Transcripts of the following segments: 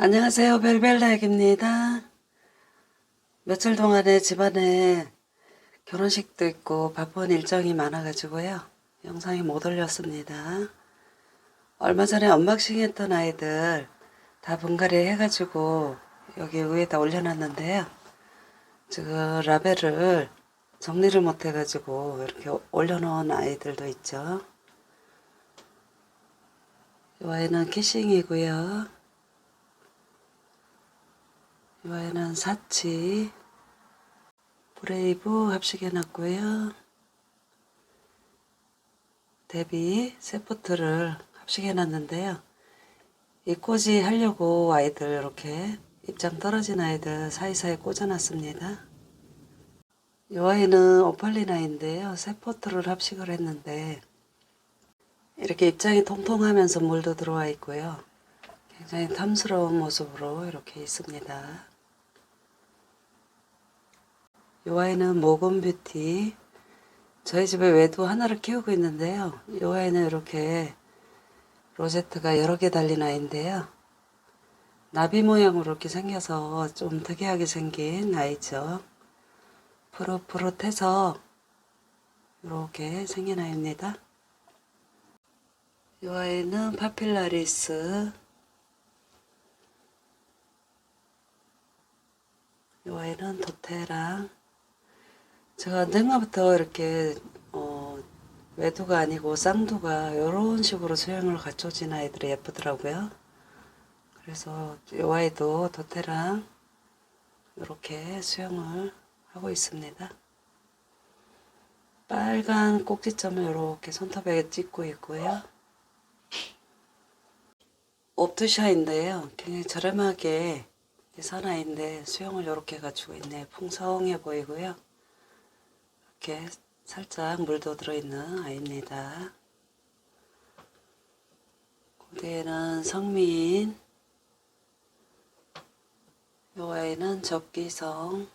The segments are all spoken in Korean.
안녕하세요. 벨벨라입니다. 며칠 동안에 집안에 결혼식도 있고 바쁜 일정이 많아가지고요. 영상이 못 올렸습니다. 얼마 전에 언박싱 했던 아이들 다 분갈이 해가지고 여기 위에다 올려놨는데요. 지금 라벨을 정리를 못 해가지고 이렇게 올려놓은 아이들도 있죠. 이 아이는 키싱이고요. 이 아이는 사치, 브레이브 합식해놨고요. 데뷔 세포트를 합식해놨는데요. 이 꽂이 하려고 아이들 이렇게 입장 떨어진 아이들 사이사이 꽂아놨습니다. 이 아이는 오팔리나인데요. 세포트를 합식을 했는데 이렇게 입장이 통통하면서 물도 들어와 있고요. 굉장히 탐스러운 모습으로 이렇게 있습니다. 이 아이는 모건 뷰티. 저희 집에 외도 하나를 키우고 있는데요. 이 아이는 이렇게 로제트가 여러 개 달린 아이인데요. 나비 모양으로 이렇게 생겨서 좀 특이하게 생긴 아이죠. 푸릇푸릇해서 이렇게 생긴 아이입니다. 이 아이는 파필라리스. 이 아이는 도테랑. 제가 언젠가부터 이렇게 어, 외두가 아니고 쌍두가 이런 식으로 수영을 갖춰진 아이들이 예쁘더라고요. 그래서 이 아이도 도테랑 이렇게 수영을 하고 있습니다. 빨간 꼭지점을 이렇게 손톱에 찍고 있고요. 옵트샤인데요. 굉장히 저렴하게 산 아이인데 수영을 이렇게 가지고 있네. 풍성해 보이고요. 이렇게 살짝 물도 들어있는 아이입니다. 고대에는 성민, 요 아이는 접기성,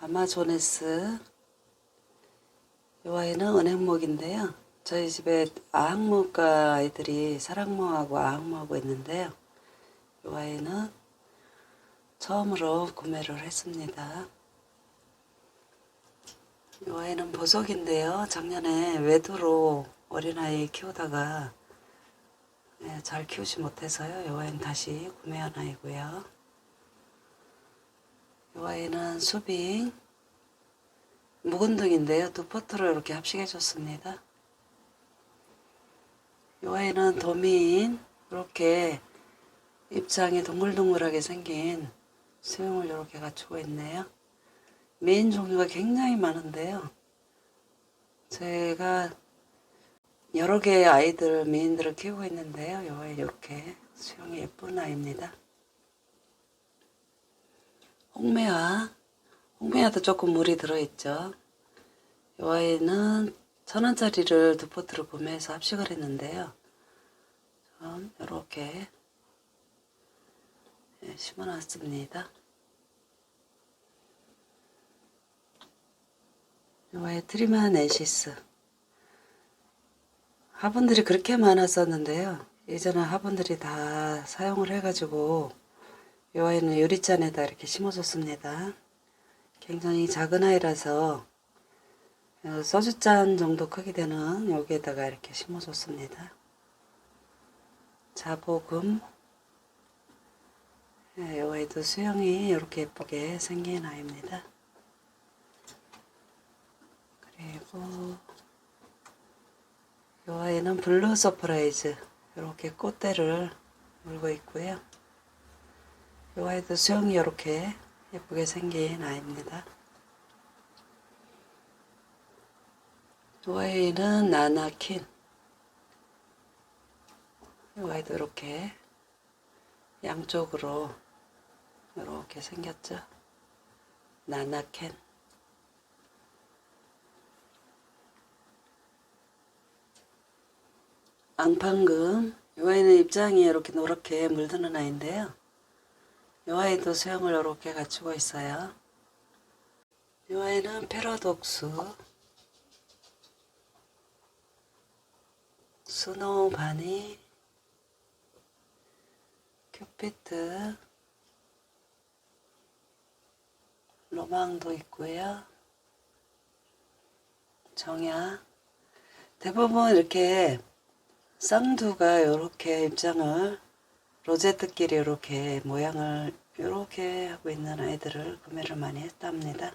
아마조네스, 요 아이는 은행목인데요. 저희 집에 아항목과 아이들이 사랑목하고 아항목하고 있는데요. 요 아이는 처음으로 구매를 했습니다. 이 아이는 보석인데요. 작년에 외도로 어린아이 키우다가 네, 잘 키우지 못해서요. 이 아이는 다시 구매한 아이고요. 이 아이는 수빙 묵은 등인데요. 두 포트를 이렇게 합식해 줬습니다. 이 아이는 도민 이렇게 입장이 동글동글하게 생긴 수영을 이렇게 갖추고 있네요. 메인 종류가 굉장히 많은데요. 제가 여러 개의 아이들, 메인들을 키우고 있는데요. 요 아이 이렇게 수영이 예쁜 아이입니다. 홍매화. 홍매화도 조금 물이 들어있죠. 이 아이는 천 원짜리를 두 포트를 구매해서 합식을 했는데요. 전 이렇게 네, 심어놨습니다. 와의 트리만 엔시스. 화분들이 그렇게 많았었는데요. 예전에 화분들이 다 사용을 해가지고 이 아이는 유리잔에다 이렇게 심어줬습니다. 굉장히 작은 아이라서 어, 소주잔 정도 크기 되는 여기에다가 이렇게 심어줬습니다. 자보금 네, 이 아이도 수영이 이렇게 예쁘게 생긴 아이입니다. 그리고 이 아이는 블루 서프라이즈 이렇게 꽃대를 물고 있고요. 이 아이도 수영이 이렇게 예쁘게 생긴 아이입니다. 이 아이는 나나킨 이 아이도 이렇게 양쪽으로 이렇게 생겼죠. 나나캔 앙팡금 이 아이는 입장이 이렇게 노랗게 물드는 아이인데요. 이 아이도 수영을 이렇게 갖추고 있어요. 이 아이는 패러독수 스노우 바니 큐피트, 로망도 있고요. 정야. 대부분 이렇게 쌍두가 이렇게 입장을 로제트끼리 이렇게 모양을 이렇게 하고 있는 아이들을 구매를 많이 했답니다.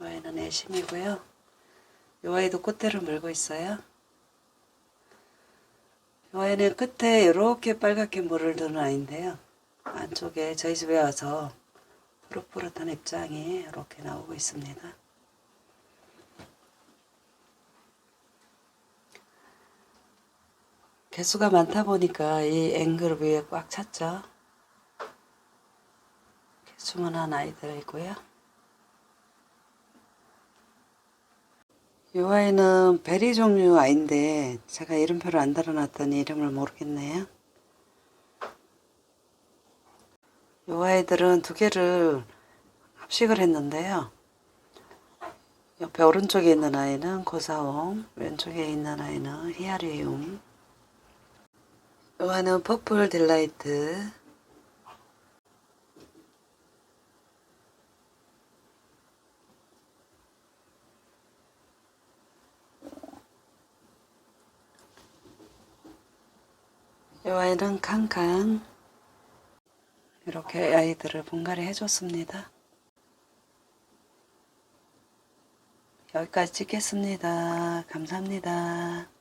이 아이는 애심이고요. 이 아이도 꽃대를 물고 있어요. 이 아이는 끝에 이렇게 빨갛게 물을 두는 아이인데요. 안쪽에 저희 집에 와서 푸릇푸릇한 입장이 이렇게 나오고 있습니다. 개수가 많다 보니까 이 앵글 위에 꽉 찼죠. 주문한 아이들이고요. 이 아이는 베리 종류 아이인데 제가 이름표를 안 달아놨더니 이름을 모르겠네요. 이 아이들은 두 개를 합식을 했는데요. 옆에 오른쪽에 있는 아이는 고사옴, 왼쪽에 있는 아이는 히아리움. 이 아이는 퍼플 딜라이트, 이 아이는 캉캉 이렇게 아이들을 분갈이 해줬습니다. 여기까지 찍겠습니다. 감사합니다.